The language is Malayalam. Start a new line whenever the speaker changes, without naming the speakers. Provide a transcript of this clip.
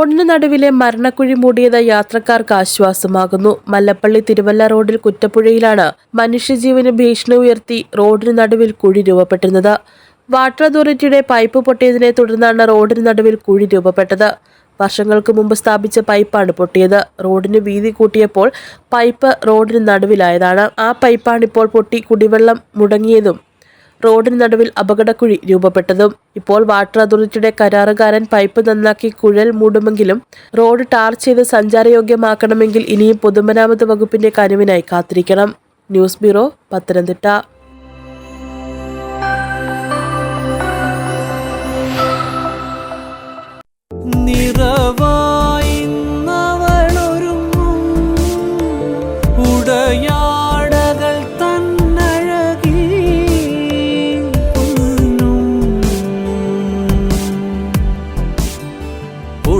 റോഡിന് നടുവിലെ മരണക്കുഴി മൂടിയത് യാത്രക്കാർക്ക് ആശ്വാസമാകുന്നു. മല്ലപ്പള്ളി തിരുവല്ല റോഡിൽ കുറ്റപ്പുഴയിലാണ് മനുഷ്യജീവന് ഭീഷണി ഉയർത്തി റോഡിന് നടുവിൽ കുഴി രൂപപ്പെട്ടിരുന്നത്. വാട്ടർ അതോറിറ്റിയുടെ പൈപ്പ് പൊട്ടിയതിനെ തുടർന്നാണ് റോഡിന് നടുവിൽ കുഴി രൂപപ്പെട്ടത്. വർഷങ്ങൾക്ക് മുമ്പ് സ്ഥാപിച്ച പൈപ്പാണ് പൊട്ടിയത്. റോഡിന് വീതി കൂട്ടിയപ്പോൾ പൈപ്പ് റോഡിന് നടുവിലായതാണ്. ആ പൈപ്പാണിപ്പോൾ പൊട്ടി കുടിവെള്ളം മുടങ്ങിയതും റോഡിന് നടുവിൽ അപകടക്കുഴി രൂപപ്പെട്ടതും. ഇപ്പോൾ വാട്ടർ അതോറിറ്റിയുടെ കരാറുകാരൻ പൈപ്പ് നന്നാക്കി കുഴൽ മൂടുമെങ്കിലും റോഡ് ടാർ ചെയ്ത് സഞ്ചാരയോഗ്യമാക്കണമെങ്കിൽ ഇനിയും പൊതുമരാമത്ത് വകുപ്പിന്റെ കനുവിനായി കാത്തിരിക്കണം. News bureau Pathanamthitta.
നിറവായിന്നവളൊരുങ്ങും